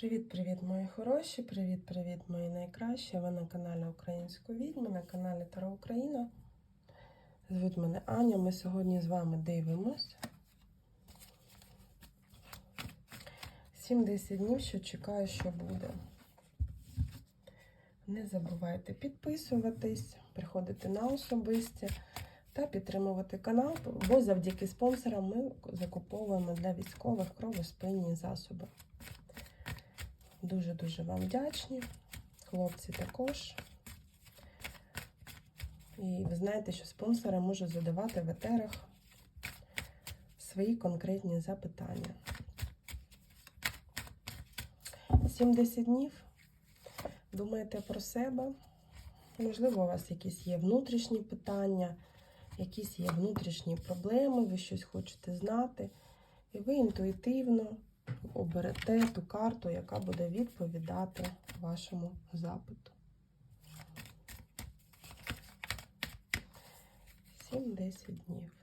Привіт-привіт, мої хороші! Привіт-привіт, мої найкращі! Ви на каналі Української відьми, на каналі Таро Україна. Звуть мене Аня. Ми сьогодні з вами дивимось. 70 днів, що чекаю, що буде. Не забувайте підписуватись, приходити на особисті та підтримувати канал, бо завдяки спонсорам ми закуповуємо для військових кровоспинні засоби. Дуже-дуже вам вдячні. Хлопці також. І ви знаєте, що спонсори можуть задавати в етерах свої конкретні запитання. 70 днів. Думаєте про себе. Можливо, у вас якісь є внутрішні питання, якісь є внутрішні проблеми, ви щось хочете знати. І ви інтуїтивно оберете ту карту, яка буде відповідати вашому запиту. 7-10 днів.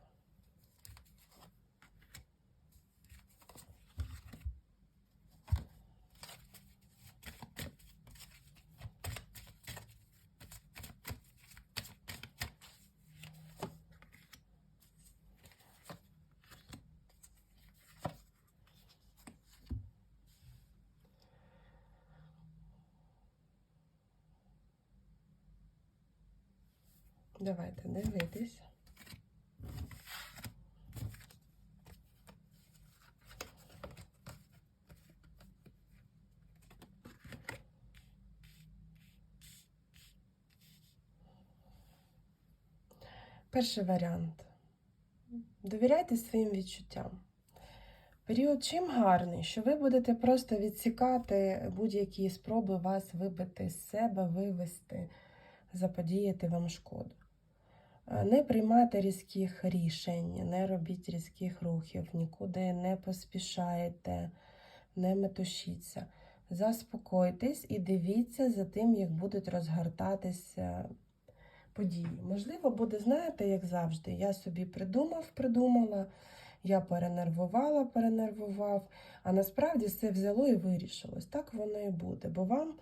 Давайте дивитись. Перший варіант. Довіряйте своїм відчуттям. Період чим гарний, що ви будете просто відсікати будь-які спроби вас вибити з себе, вивести, заподіяти вам шкоду. Е, Не приймайте різких рішень, не робіть різких рухів, нікуди не поспішайте, не метушіться. Заспокойтесь і дивіться за тим, як будуть розгортатися події. Можливо, буде, знаєте, як завжди, я собі придумав, придумала, я перенервувала, перенервував, а насправді все взяло і вирішилось. Так воно і буде. Бо вам,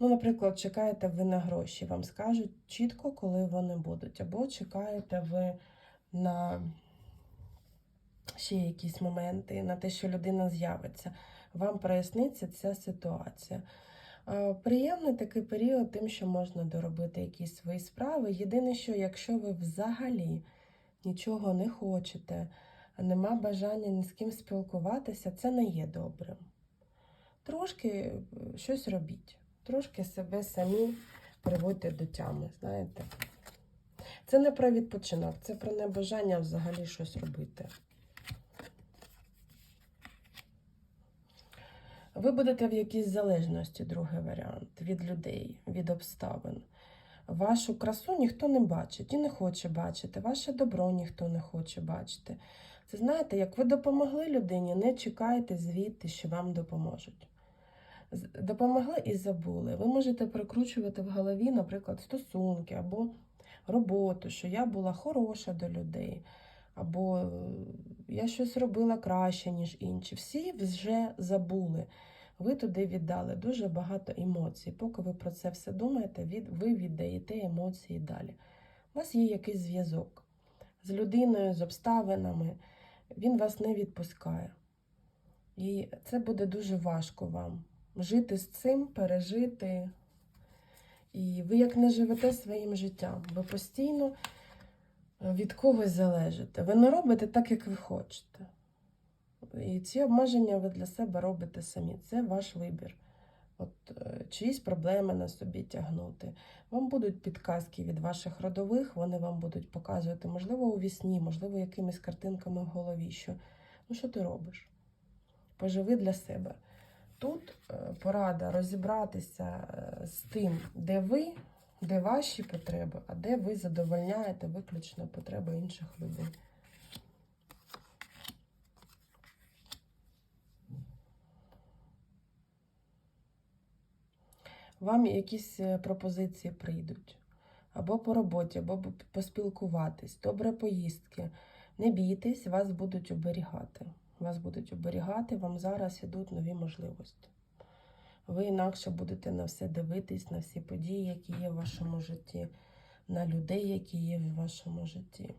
ну, наприклад, чекаєте ви на гроші, вам скажуть чітко, коли вони будуть, або чекаєте ви на ще якісь моменти, на те, що людина з'явиться. Вам проясниться ця ситуація. Приємний такий період, тим, що можна доробити якісь свої справи. Єдине, що якщо ви взагалі нічого не хочете, нема бажання ні з ким спілкуватися, це не є добрим. Трошки е, щось робіть, трошки себе самі приводьте до тями, знаєте. Це не про відпочинок, це про небажання взагалі щось робити. Ви будете в якійсь залежності, другий варіант, від людей, від обставин. Вашу красу ніхто не бачить і не хоче бачити, ваше добро ніхто не хоче бачити. Це знаєте, як ви допомогли людині, не чекайте звідти, що вам допоможуть. Допомогли і забули. Ви можете прикручувати в голові, наприклад, стосунки або роботу, що я була хороша до людей, або е, я щось робила краще, ніж інші. Всі вже забули. Ви туди віддали дуже багато емоцій. Поки ви про це все думаєте, ви віддаєте емоції далі. У вас є якийсь зв'язок з людиною, з обставинами. Він вас не відпускає. І це буде дуже важко вам жити з цим, пережити. І ви як не живете своїм життям, ви постійно від когось залежите. Ви не робите так, як ви хочете. І ці обмеження ви для себе робите самі. Це ваш вибір. От е, чиїсь проблеми на собі тягнути. Вам будуть підказки від ваших родових, вони вам будуть показувати, можливо, у вісні, можливо, якимись картинками в голові, що ну що ти робиш? Поживи для себе. Тут е, порада розібратися е, з тим, де ви, де ваші потреби, а де ви задовольняєте виключно потреби інших людей. Вам якісь е, пропозиції прийдуть. Або по роботі, або поспілкуватись, добре поїздки. Не бійтесь, вас будуть оберігати. Вас будуть оберігати, вам зараз ідуть нові можливості. Ви інакше будете на все дивитись, на всі події, які є в вашому житті, на людей, які є в вашому житті.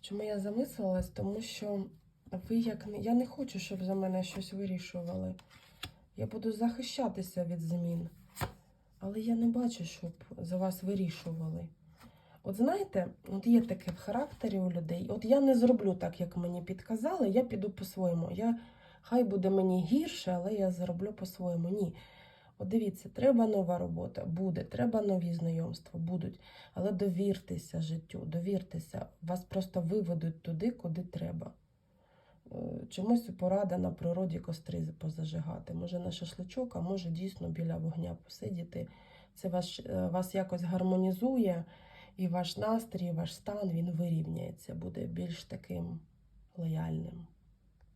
Чому я замислилась? Тому що ви як не. Я не хочу, щоб за мене щось вирішували. Я буду захищатися від змін. Але я не бачу, щоб за вас вирішували. От знаєте, от є таке в характері у людей. От я не зроблю так, як мені підказали, я піду по-своєму. Я, хай буде мені гірше, але я зроблю по-своєму. Ні. От дивіться, треба нова робота, буде, треба нові знайомства, будуть. Але довіртеся життю, довіртеся. Вас просто виведуть туди, куди треба. Е, Чомусь порада на природі костри позажигати. Може на шашличок, а може дійсно біля вогня посидіти. Це вас, е, вас якось гармонізує, і ваш настрій, ваш стан він вирівняється, буде більш таким лояльним.